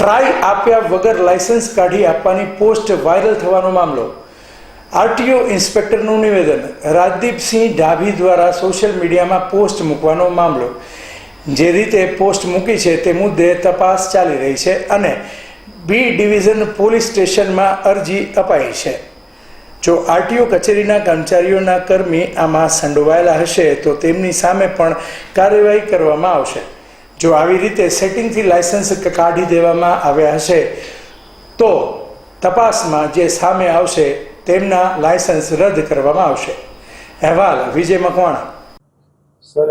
Try આપ્યા વગર licence કાઢી આપવાની પોસ્ટ વાયરલ થવાનો મામલો. આરટીઓ ઇન્સ્પેક્ટરનું નિવેદન. રાજદીપસિંહ ડાભી દ્વારા સોશિયલ મીડિયામાં પોસ્ટ મૂકવાનો મામલો. જે રીતે પોસ્ટ મૂકી છે તે મુદ્દે તપાસ ચાલી રહી છે અને બી ડિવિઝન પોલીસ સ્ટેશનમાં અરજી અપાઈ છે. જો આરટીઓ કચેરીના કર્મચારીઓના કર્મી આમાં સંડોવાયેલા હશે તો તેમની સામે પણ કાર્યવાહી કરવામાં આવશે. જો આવી રીતે સેટિંગથી લાયસન્સ કાઢી દેવામાં આવ્યા હશે તો તપાસમાં જે સામે આવશે તેમના લાયસન્સ રદ કરવામાં આવશે. અહેવાલ વિજય મકવાણા. સર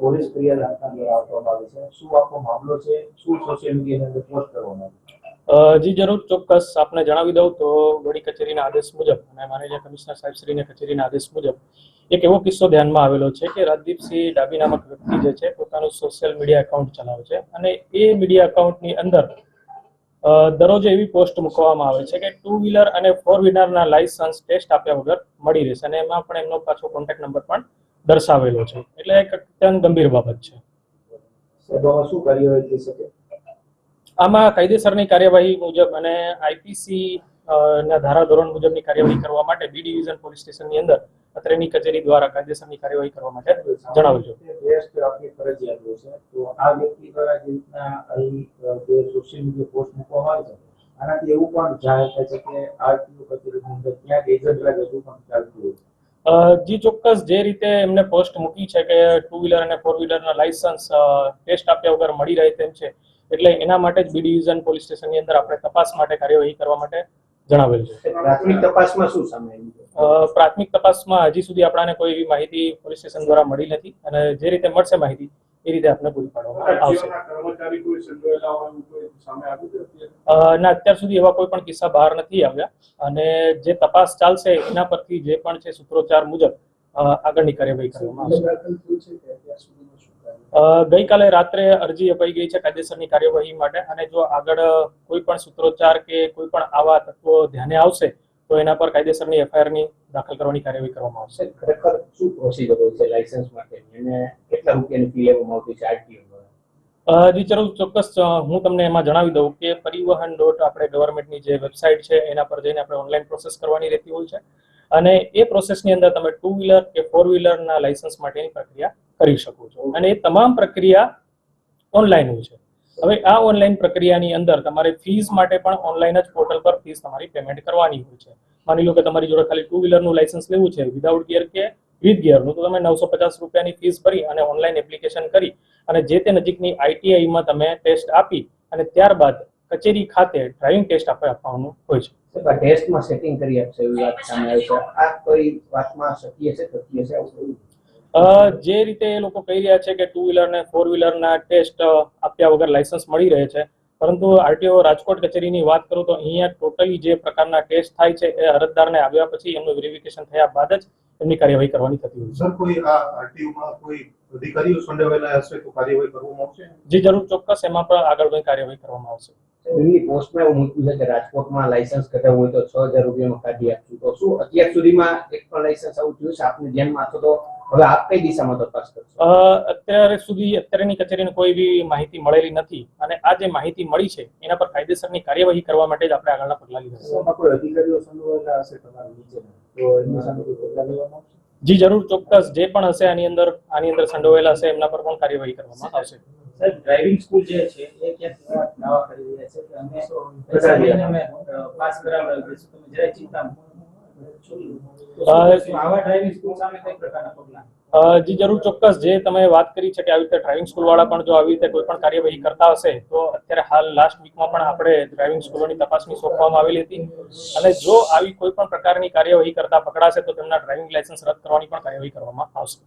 પોલીસ ફરિયાદ આપવામાં આવી છે શું આખો મામલો છે? શું સોશિયલ મીડિયાની પોસ્ટ કરવામાં આવી અ, જી, જરૂર. ચોક્કસ આપને જણાવી દઉં તો વડી કચેરીના આદેશ મુજબ અને માનનીય કમિશનર સાહેબ કચેરીના આદેશ મુજબ એક એવો કિસ્સો ધ્યાનમાં આવેલો છે કે રાજદીપસિંહ ડાબી નામક વ્યક્તિ જે છે પોતાનું સોશિયલ મીડિયા એકાઉન્ટ ચલાવે છે અને એ મીડિયા એકાઉન્ટની અંદર દરરોજ એવી પોસ્ટ મૂકવામાં આવે છે કે ટુ વ્હીલર અને ફોર વ્હીલરના લાયસન્સ ટેસ્ટ આપ્યા વગર મળી રહેશે અને એમાં પણ એમનો પાછો કોન્ટેક્ટ નંબર પણ દર્શાવેલો છે. એટલે એક અત્યંત ગંભીર બાબત છે. શું કાર્યવાહી શકે? આમાં કાયદેસરની કાર્યવાહી મુજબ અને આઈપીસી ના ધારા ધોરણ મુજબની કાર્યવાહી કરવા માટે બી ડિવિઝન પોલીસ સ્ટેશનની અંદર અત્રેની કચેરી દ્વારા કાયદેસરની કાર્યવાહી કરવા માટે જણાવજો તો આ વ્યક્તિ દ્વારા જે રીતના અહીં સોશિયલ મીડિયા પોસ્ટ મૂકવામાં આવે છે આનાથી એવું પણ જાહેર થાય છે કે આરટીઓ કચેરીની અંદર ક્યાંક એજન્ટ લાગે હજુ પણ ચાલતું હોય જી ચોક્કસ જે રીતે એમને પોસ્ટ મૂકી છે કે ટુ વ્હીલર અને ફોર વ્હીલરના લાયસન્સ ટેસ્ટ આપ્યા વગર મળી રહે તેમ છે એટલે એના માટે જ બી ડિવિઝન પોલીસ સ્ટેશનની અંદર આપણે તપાસ માટે કાર્યવાહી કરવા માટે જણાવેલ છે. પ્રાથમિક તપાસમાં શું સામે આવ્યું પ્રાથમિક તપાસમાં હજી સુધી આપણાને કોઈ એવી માહિતી પોલીસ સ્ટેશન દ્વારા મળી નથી અને જે રીતે મળશે માહિતી એ રીતે આપણે પૂરી પાડવામાં આવશે. ના અત્યાર સુધી એવા કોઈ પણ કિસ્સા બહાર નથી આવ્યા અને જે તપાસ ચાલશે એના પરથી જે પણ છે સૂત્રોચ્ચાર મુજબ અ, આગળની કાર્યવાહી કરવામાં આવશે. ગઈકાલે રાત્રે અરજી અપાઈ ગઈ છે કાયદેસરની કાર્યવાહી માટે અને જો આગળ કોઈ પણ સૂત્રોચ્ચાર કે કોઈ પણ આવા તત્વો ધ્યાને આવશે તો એના પર કાયદેસરની એફઆઈઆરની દાખલ કરવાની કાર્યવાહી કરવામાં આવશે. ખરેખર શું પ્રોસિજર હોય છે લાયસન્સ માટે? અને કેટલા રૂપિયાની ફી લેવામાં આવતી છે આરટીઓ જી જરૂર. ચોક્કસ હું તમને એમાં જણાવી દઉં કે પરિવહન ડોટ આપણે ગવર્મેન્ટની જે વેબસાઇટ છે એના પર જઈને આપણે ઓનલાઈન પ્રોસેસ કરવાની રહેતી હોય છે. અને એ પ્રોસેસની અંદર તમે ટુ વ્હીલર કે ફોર વ્હીલરના લાયસન્સ માટેની પ્રક્રિયા કરી શકો છો. અને એ તમામ પ્રક્રિયા ઓનલાઈન હોય છે. હવે આ ઓનલાઈન પ્રક્રિયાની અંદર તમારે ફીસ માટે પણ ઓનલાઈન જ પોર્ટલ પર ફીસ તમારી પેમેન્ટ કરવાની હોય છે. માની લો કે તમારી જોડે ખાલી ટુ વ્હીલરનું લાયસન્સ લેવું છે વિધાઉટ ગિયર કે વિથ ગિયરનું તો તમે નવસો પચાસ રૂપિયાની ફીસ ભરી અને ઓનલાઈન એપ્લિકેશન કરી અને જે તે નજીકની આઈટીઆઈમાં તમે ટેસ્ટ આપી અને ત્યારબાદ કચેરી ખાતે ડ્રાઇવિંગ ટેસ્ટ આપણે આપવાનું હોય છે. ટેસ્ટમાં સેટિંગ કરી આપશે એવી વાત સામે આવી છે. આ કોઈ વાતમાં શક્ય છે શક્ય છે જે રીતે એ લોકો કહી રહ્યા છે કે ટુ વ્હીલર ને ફોર વ્હીલરના ટેસ્ટ આપ્યા વગર લાયસન્સ મળી રહે છે. પરંતુ આરટીઓ રાજકોટ કચેરીની વાત કરું તો અહીંયા ટોટલી જે પ્રકારના ટેસ્ટ થાય છે એ અરજદારને આવ્યા પછી એમનું વેરિફિકેશન થયા બાદ જ એમની કાર્યવાહી કરવાની થતી હોય સર કોઈ આ આરટીયુમાં કોઈ અધિકારીઓ સંડોવાયેલા હશે તો કાર્યવાહી કરવામાં આવશે જે જરૂર ચોક્કસ એમાં પણ આગળ કાર્યવાહી કરવામાં આવશે. એમની પોસ્ટમાં એવું મૂક્યું છે કે રાજકોટમાં લાયસન્સ કઢાવવું હોય તો છ હજાર રૂપિયામાં કાઢી આપશું તો શું અત્યાર સુધીમાં એક પણ લાયસન્સ આવું થયું છે? આપની ધ્યાનમાં અથવા તો હવે આપ કઈ દિશામાં તપાસ કરશો? અત્યારે સુધી અત્યારેની કચેરીને કોઈ બી માહિતી મળેલી નથી અને આ જે માહિતી મળી છે એના પર કાયદેસરની કાર્યવાહી કરવા માટે જ આપણે આગળના પગલાં લીધા છે. એમાં કોઈ અધિકારીઓ સંડોવાયેલા હશે તમારા નીચે? તો એમની સામે કોઈ પગલાં લેવામાં આવશે? જી જરૂર. ચોક્કસ. જે પણ હશે આની અંદર આની અંદર સંડોવાયેલા હશે એમના પર પણ કાર્યવાહી કરવામાં આવશે. સાહેબ ડ્રાઇવિંગ સ્કૂલ જે છે એ ક્યાંક દાવા કરી રહ્યા છે? કે અમે પૈસા અમે પાસ કરાવડાવી છે. તમે જરાય ચિંતા જી જરૂર ચોક્કસ જે તમે વાત કરી છે કે આવી રીતે ડ્રાઇવિંગ સ્કૂલ વાળા પણ જો આવી રીતે કોઈ પણ કાર્યવાહી કરતા હશે તો અત્યારે હાલ લાસ્ટ વીકમાં પણ આપણે ડ્રાઇવિંગ સ્કૂલોની તપાસણી સોંપવામાં આવેલી હતી. અને જો આવી કોઈ પણ પ્રકારની કાર્યવાહી કરતા પકડાશે તો તેમના ડ્રાઇવિંગ લાયસન્સ રદ કરવાની પણ કાર્યવાહી કરવામાં આવશે.